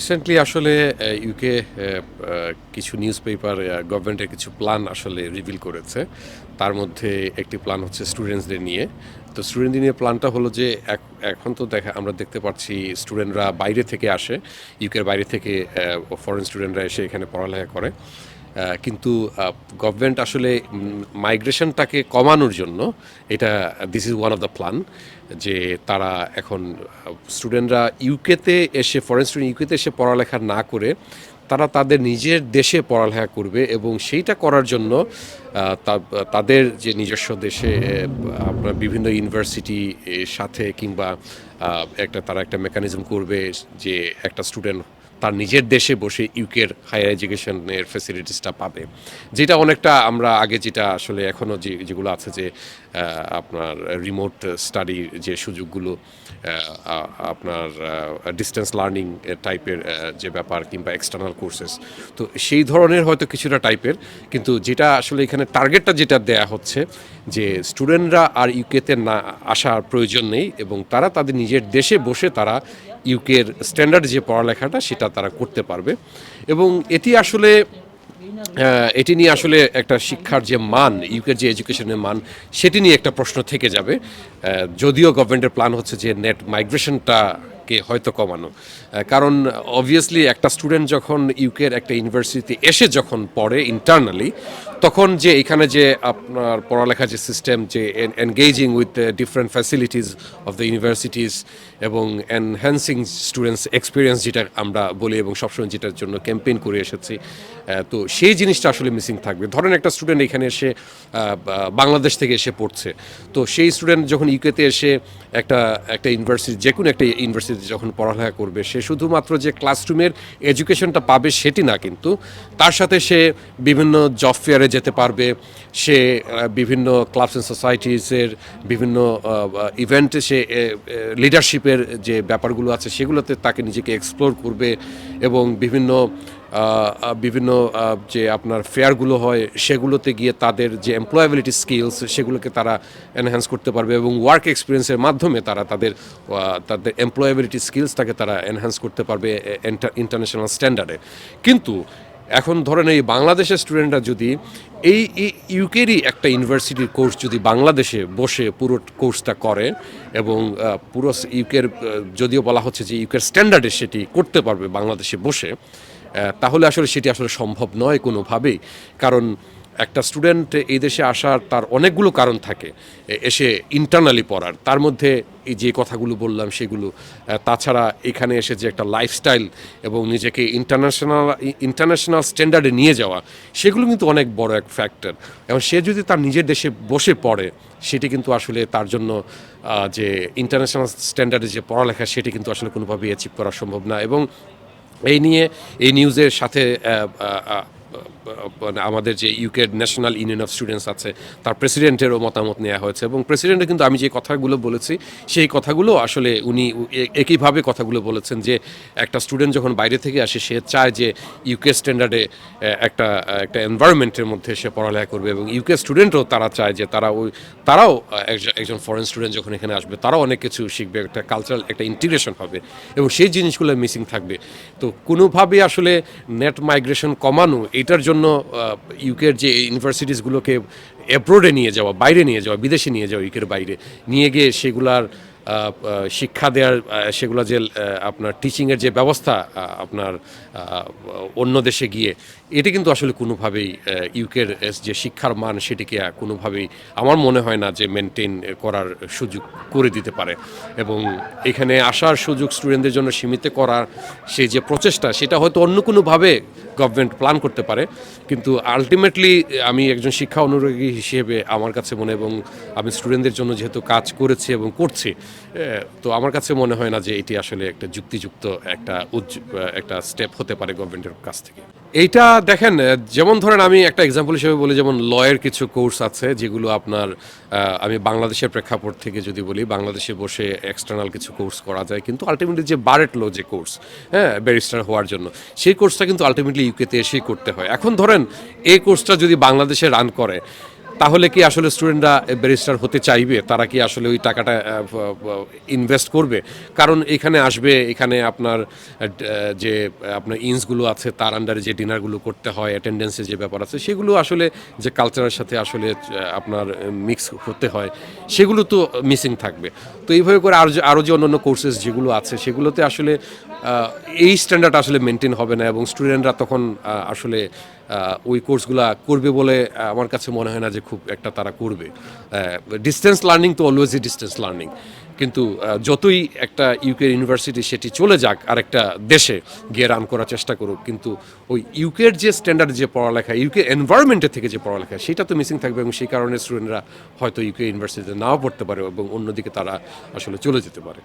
Recently আসলে UK কিছু news paper গভর্নমেন্টের কিছু প্ল্যান আসলে রিভিল করেছে। তার মধ্যে একটি প্ল্যান হচ্ছে স্টুডেন্টসদের নিয়ে। তো স্টুডেন্টদের নিয়ে প্ল্যানটা হলো যে এখন তো দেখা, আমরা দেখতে পাচ্ছি স্টুডেন্টরা বাইরে থেকে আসে। ইউকের বাইরে থেকে ফরেন স্টুডেন্টরা এসে এখানে পড়ালেখা করে। কিন্তু গভর্নমেন্ট আসলে মাইগ্রেশনটাকে কমানোর জন্য এটা this is one of the plan যে তারা এখন স্টুডেন্টরা ইউকেতে এসে ফরেন স্টুডেন্ট ইউকেতে এসে পড়ালেখা না করে, তারা তাদের নিজের দেশে পড়ালেখা করবে এবং সেইটা করার জন্য তাদের যে নিজস্ব দেশে আপনার বিভিন্ন ইউনিভার্সিটি সাথে কিংবা একটা, তারা একটা মেকানিজম করবে যে একটা স্টুডেন্ট তার নিজের দেশে বসে ইউকের হায়ার এডুকেশনের ফেসিলিটিসটা পাবে। যেটা অনেকটা আমরা আগে যেটা আসলে এখনও যে, যেগুলো আছে যে আপনার রিমোট স্টাডির যে সুযোগগুলো আপনার ডিস্টেন্স লার্নিং টাইপের যে ব্যাপার কিংবা এক্সটার্নাল কোর্সেস তো সেই ধরনের হয়তো কিছুটা টাইপের কিন্তু যেটা আসলে এখানে টার্গেটটা যেটা দেয়া হচ্ছে যে স্টুডেন্টরা আর ইউকেতে না আসার প্রয়োজন নেই এবং তারা তাদের নিজের দেশে বসে তারা ইউকের স্ট্যান্ডার্ড যে পড়ালেখাটা সেটা তারা করতে পারবে এবং এটি আসলে এটি নিয়ে আসলে একটা শিক্ষার যে মান ইউকের যে এডুকেশনের মান, সেটি নিয়ে একটা প্রশ্ন থেকে যাবে। যদিও গভর্নমেন্টের প্ল্যান হচ্ছে যে নেট মাইগ্রেশনটাকে হয়তো কমানো। কারণ অবভিয়াসলি একটা স্টুডেন্ট যখন ইউকের একটা ইউনিভার্সিটিতে এসে যখন পড়ে ইন্টারনালি তখন যে এখানে যে আপনার পড়ালেখার যে সিস্টেম যে engaging with different facilities of the universities এবং এনহ্যান্সিং স্টুডেন্টস এক্সপিরিয়েন্স যেটা আমরা বলি এবং সবসময় যেটার জন্য ক্যাম্পেইন করে এসেছি তো সেই জিনিসটা আসলে মিসিং থাকবে। ধরেন একটা স্টুডেন্ট এখানে এসে বাংলাদেশ থেকে এসে পড়ছে, তো সেই স্টুডেন্ট যখন ইউকেতে এসে একটা একটা ইউনিভার্সিটি যে কোনো একটা ইউনিভার্সিটি যখন পড়ালেখা করবে, সে শুধুমাত্র যে ক্লাসরুমের এডুকেশনটা পাবে সেটি না কিন্তু, তার সাথে সে বিভিন্ন জব ফেয়ারে যেতে পারবে। সে বিভিন্ন ক্লাবস অ্যান্ড সোসাইটিসের বিভিন্ন ইভেন্টে সে লিডারশিপের যে ব্যাপারগুলো আছে, সেগুলোতে তাকে নিজেকে এক্সপ্লোর করবে এবং বিভিন্ন বিভিন্ন যে আপনার ফেয়ারগুলো হয়, সেগুলোতে গিয়ে তাদের যে এমপ্লয়াবিলিটি স্কিলস সেগুলোকে তারা এনহ্যান্স করতে পারবে এবং ওয়ার্ক এক্সপিরিয়েন্সের মাধ্যমে তারা তাদের তাদের এমপ্লয়াবিলিটি স্কিলসটাকে তারা এনহ্যান্স করতে পারবে ইন্টারন্যাশনাল স্ট্যান্ডার্ডে কিন্তু এখন ধরেন এই বাংলাদেশের স্টুডেন্টরা যদি এই ইউকেরই একটা ইউনিভার্সিটির কোর্স যদি বাংলাদেশে বসে পুরো কোর্সটা করে এবং পুরো ইউকের যদিও বলা হচ্ছে যে ইউকের স্ট্যান্ডার্ডে সেটি করতে পারবে বাংলাদেশে বসে তাহলে আসলে সেটি আসলে সম্ভব নয় কোনোভাবেই। কারণ একটা স্টুডেন্ট এই দেশে আসার তার অনেকগুলো কারণ থাকে এসে ইন্টারনালি পড়ার। তার মধ্যে এই যে কথাগুলো বললাম সেগুলো তাছাড়া এখানে এসে যে একটা লাইফস্টাইল এবং নিজেকে ইন্টারন্যাশনাল ইন্টারন্যাশনাল স্ট্যান্ডার্ডে নিয়ে যাওয়া, সেগুলো কিন্তু অনেক বড় এক ফ্যাক্টর এবং সে যদি তার নিজের দেশে বসে পড়ে, সেটি কিন্তু আসলে তার জন্য যে ইন্টারন্যাশনাল স্ট্যান্ডার্ডে যে পড়ালেখা, সেটি কিন্তু আসলে কোনোভাবেই অ্যাচিভ করা সম্ভব না। এবং এই নিয়ে, এই নিউজের সাথে আমাদের যে UK national union of students আছে, তার প্রেসিডেন্টেরও মতামত নেওয়া হয়েছে এবং প্রেসিডেন্টে কিন্তু আমি যে কথাগুলো বলেছি, সেই কথাগুলো আসলে উনি একইভাবে কথাগুলো বলেছেন যে একটা স্টুডেন্ট যখন বাইরে থেকে আসে, সে চায় যে ইউকে স্ট্যান্ডার্ডে একটা একটা এনভায়রনমেন্টের মধ্যে সে পড়ালেখা করবে এবং ইউকে স্টুডেন্টও তারা চায় যে তারা ওই, তারাও একজন- একজন ফরেন স্টুডেন্ট যখন এখানে আসবে, তারাও অনেক কিছু শিখবে, একটা কালচারাল একটা ইন্টিগ্রেশন হবে এবং সেই জিনিসগুলো মিসিং থাকবে। তো কোনোভাবে আসলে নেট মাইগ্রেশন কমানো, এটার জন্য ইউকের যে ইউনিভার্সিটিসগুলোকে অ্যাব্রোডে নিয়ে যাওয়া, বাইরে নিয়ে যাওয়া, বিদেশে নিয়ে যাওয়া ইউকের বাইরে, নিয়ে গিয়ে সেগুলার শিক্ষা দেওয়ার সেগুলো যে আপনার টিচিংয়ের যে ব্যবস্থা আপনার অন্য দেশে গিয়ে, এটি কিন্তু আসলে কোনোভাবেই ইউকের যে শিক্ষার মান সেটিকে কোনোভাবেই আমার মনে হয় না যে মেনটেন করার সুযোগ করে দিতে পারে। এবং এখানে আসার সুযোগ স্টুডেন্টদের জন্য সীমিত করার, সেই যে প্রচেষ্টা, সেটা হয়তো অন্য কোনোভাবে গভর্নমেন্ট প্ল্যান করতে পারে, কিন্তু আলটিমেটলি আমি একজন শিক্ষা অনুরাগী হিসেবে আমার কাছে মনে এবং আমি স্টুডেন্টদের জন্য যেহেতু কাজ করেছি এবং করছি তো আমার কাছে মনে হয় না যে এটি আসলে একটা যুক্তিযুক্ত একটা একটা স্টেপ হতে পারে গভর্নমেন্টের কাছ থেকে। এইটা দেখেন যেমন ধরেন আমি একটা এক্সাম্পল হিসেবে বলি, যেমন লয়ের কিছু কোর্স আছে যেগুলো আপনার আমি বাংলাদেশের প্রেক্ষাপট থেকে যদি বলি, বাংলাদেশে বসে এক্সটার্নাল কিছু কোর্স করা যায়, কিন্তু আলটিমেটলি যে বারেট লো যে কোর্স হ্যাঁ ব্যারিস্টার হওয়ার জন্য, সেই কোর্সটা কিন্তু আলটিমেটলি ইউকেতে এসেই করতে হয়। এখন ধরেন এই কোর্সটা যদি বাংলাদেশে রান করে তাহলে কি আসলে স্টুডেন্টরা ব্যারিস্টার হতে চাইবে? তারা কি আসলে ওই টাকাটা ইনভেস্ট করবে? কারণ এখানে আসবে, এখানে আপনার যে, আপনার ইনসগুলো আছে, তার আন্ডারে যে ডিনারগুলো করতে হয় অ্যাটেন্ডেন্সের যে ব্যাপার আছে, সেগুলো আসলে যে কালচারের সাথে আসলে আপনার মিক্স হতে হয়, সেগুলো তো মিসিং থাকবে। তো এইভাবে করে আরও আরও যে অন্যান্য কোর্সেস যেগুলো আছে, সেগুলোতে আসলে এই স্ট্যান্ডার্ড আসলে মেনটেন হবে না এবং স্টুডেন্টরা তখন আসলে ওই কোর্সগুলো করবে বলে আমার কাছে মনে হয় না যে খুব একটা তারা করবে। ডিস্টেন্স লার্নিং তো অলওয়েজই ডিস্টেন্স লার্নিং কিন্তু যতই একটা ইউকে ইউনিভার্সিটি সেটি চলে যাক, আরেকটা দেশে গিয়ে রান করার চেষ্টা করুক, কিন্তু ওই ইউকের যে স্ট্যান্ডার্ড যে পড়ালেখা, ইউকে এনভায়রনমেন্টের থেকে যে পড়ালেখা, সেটা তো মিসিং থাকবে এবং সেই কারণে স্টুডেন্টরা হয়তো ইউকে ইউনিভার্সিটিতে নাও পড়তে পারে এবং অন্যদিকে তারা আসলে চলে যেতে পারে।